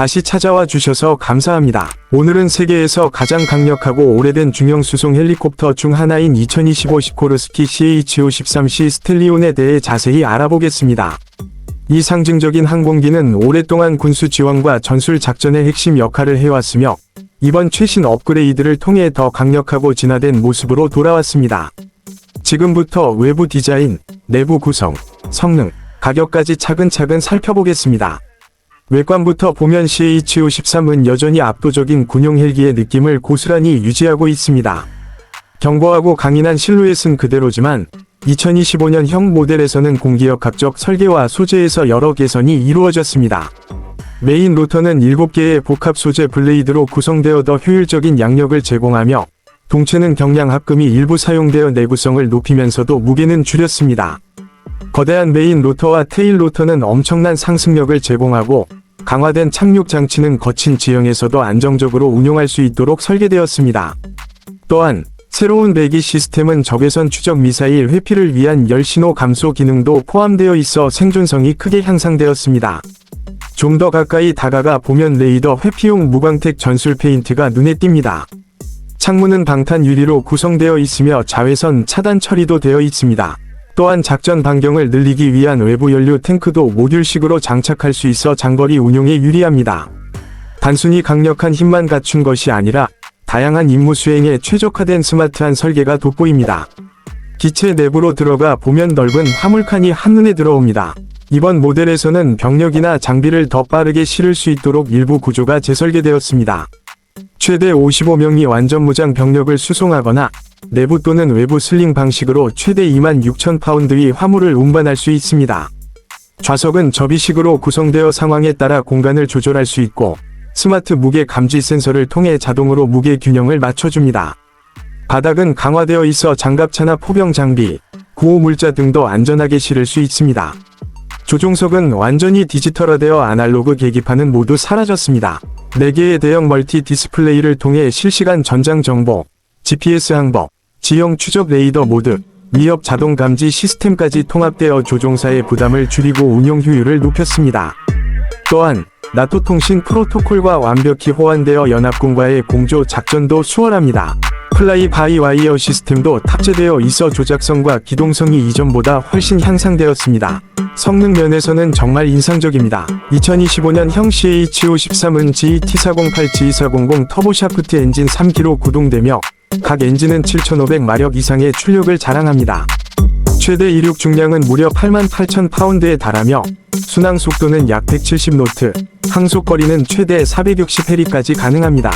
다시 찾아와 주셔서 감사합니다. 오늘은 세계에서 가장 강력하고 오래된 중형 수송 헬리콥터 중 하나인 2025 시코르스키 CH-53C 스텔리온에 대해 자세히 알아보겠습니다. 이 상징적인 항공기는 오랫동안 군수 지원과 전술 작전의 핵심 역할을 해왔으며 이번 최신 업그레이드를 통해 더 강력하고 진화된 모습으로 돌아왔습니다. 지금부터 외부 디자인, 내부 구성, 성능, 가격까지 차근차근 살펴보겠습니다. 외관부터 보면 CH-53은 여전히 압도적인 군용 헬기의 느낌을 고스란히 유지하고 있습니다. 견고하고 강인한 실루엣은 그대로지만 2025년형 모델에서는 공기역학적 설계와 소재에서 여러 개선이 이루어졌습니다. 메인 로터는 7개의 복합 소재 블레이드로 구성되어 더 효율적인 양력을 제공하며 동체는 경량 합금이 일부 사용되어 내구성을 높이면서도 무게는 줄였습니다. 거대한 메인 로터와 테일 로터는 엄청난 상승력을 제공하고 강화된 착륙 장치는 거친 지형에서도 안정적으로 운용할 수 있도록 설계되었습니다. 또한 새로운 배기 시스템은 적외선 추적 미사일 회피를 위한 열신호 감소 기능도 포함되어 있어 생존성이 크게 향상되었습니다. 좀 더 가까이 다가가 보면 레이더 회피용 무광택 전술 페인트가 눈에 띕니다. 창문은 방탄 유리로 구성되어 있으며 자외선 차단 처리도 되어 있습니다. 또한 작전 반경을 늘리기 위한 외부 연료 탱크도 모듈식으로 장착할 수 있어 장거리 운용에 유리합니다. 단순히 강력한 힘만 갖춘 것이 아니라 다양한 임무 수행에 최적화된 스마트한 설계가 돋보입니다. 기체 내부로 들어가 보면 넓은 화물칸이 한눈에 들어옵니다. 이번 모델에서는 병력이나 장비를 더 빠르게 실을 수 있도록 일부 구조가 재설계되었습니다. 최대 55명이 완전 무장 병력을 수송하거나 내부 또는 외부 슬링 방식으로 최대 2만 6천 파운드의 화물을 운반할 수 있습니다. 좌석은 접이식으로 구성되어 상황에 따라 공간을 조절할 수 있고 스마트 무게 감지 센서를 통해 자동으로 무게 균형을 맞춰줍니다. 바닥은 강화되어 있어 장갑차나 포병 장비, 구호 물자 등도 안전하게 실을 수 있습니다. 조종석은 완전히 디지털화되어 아날로그 계기판은 모두 사라졌습니다. 4개의 대형 멀티 디스플레이를 통해 실시간 전장 정보, GPS 항법, 지형 추적 레이더 모드, 위협 자동 감지 시스템까지 통합되어 조종사의 부담을 줄이고 운용 효율을 높였습니다. 또한 나토 통신 프로토콜과 완벽히 호환되어 연합군과의 공조 작전도 수월합니다. 플라이 바이 와이어 시스템도 탑재되어 있어 조작성과 기동성이 이전보다 훨씬 향상되었습니다. 성능 면에서는 정말 인상적입니다. 2025년 형 CH-53은 GT408, G400 터보샤프트 엔진 3기로 구동되며 각 엔진은 7,500마력 이상의 출력을 자랑합니다. 최대 이륙 중량은 무려 88,000파운드에 달하며 순항 속도는 약 170노트, 항속 거리는 최대 460해리까지 가능합니다.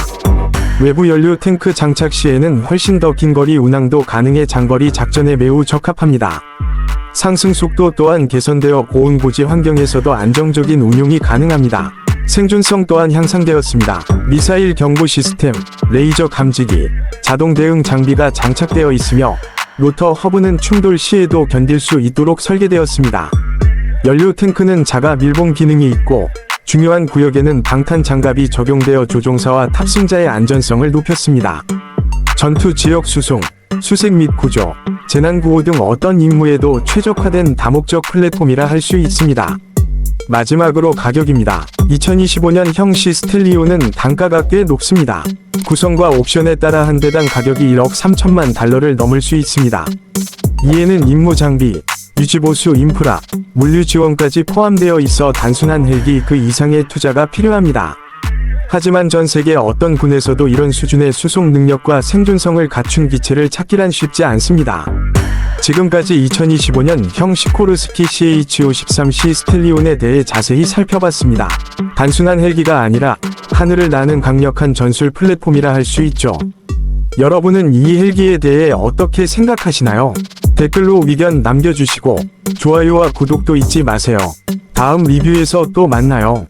외부 연료 탱크 장착 시에는 훨씬 더 긴 거리 운항도 가능해 장거리 작전에 매우 적합합니다. 상승 속도 또한 개선되어 고온 고지 환경에서도 안정적인 운용이 가능합니다. 생존성 또한 향상되었습니다. 미사일 경보 시스템, 레이저 감지기, 자동 대응 장비가 장착되어 있으며 로터 허브는 충돌 시에도 견딜 수 있도록 설계되었습니다. 연료 탱크는 자가 밀봉 기능이 있고 중요한 구역에는 방탄 장갑이 적용되어 조종사와 탑승자의 안전성을 높였습니다. 전투 지역 수송, 수색 및 구조, 재난 구호 등 어떤 임무에도 최적화된 다목적 플랫폼이라 할 수 있습니다. 마지막으로 가격입니다. 2025년 형시 스텔리오는 단가가 꽤 높습니다. 구성과 옵션에 따라 한 대당 가격이 1억 3천만 달러를 넘을 수 있습니다. 이에는 임무 장비, 유지보수 인프라, 물류 지원까지 포함되어 있어 단순한 헬기 그 이상의 투자가 필요합니다. 하지만 전 세계 어떤 군에서도 이런 수준의 수송 능력과 생존성을 갖춘 기체를 찾기란 쉽지 않습니다. 지금까지 2025년 형 시코르스키 CH-53C 스텔리온에 대해 자세히 살펴봤습니다. 단순한 헬기가 아니라 하늘을 나는 강력한 전술 플랫폼이라 할 수 있죠. 여러분은 이 헬기에 대해 어떻게 생각하시나요? 댓글로 의견 남겨주시고 좋아요와 구독도 잊지 마세요. 다음 리뷰에서 또 만나요.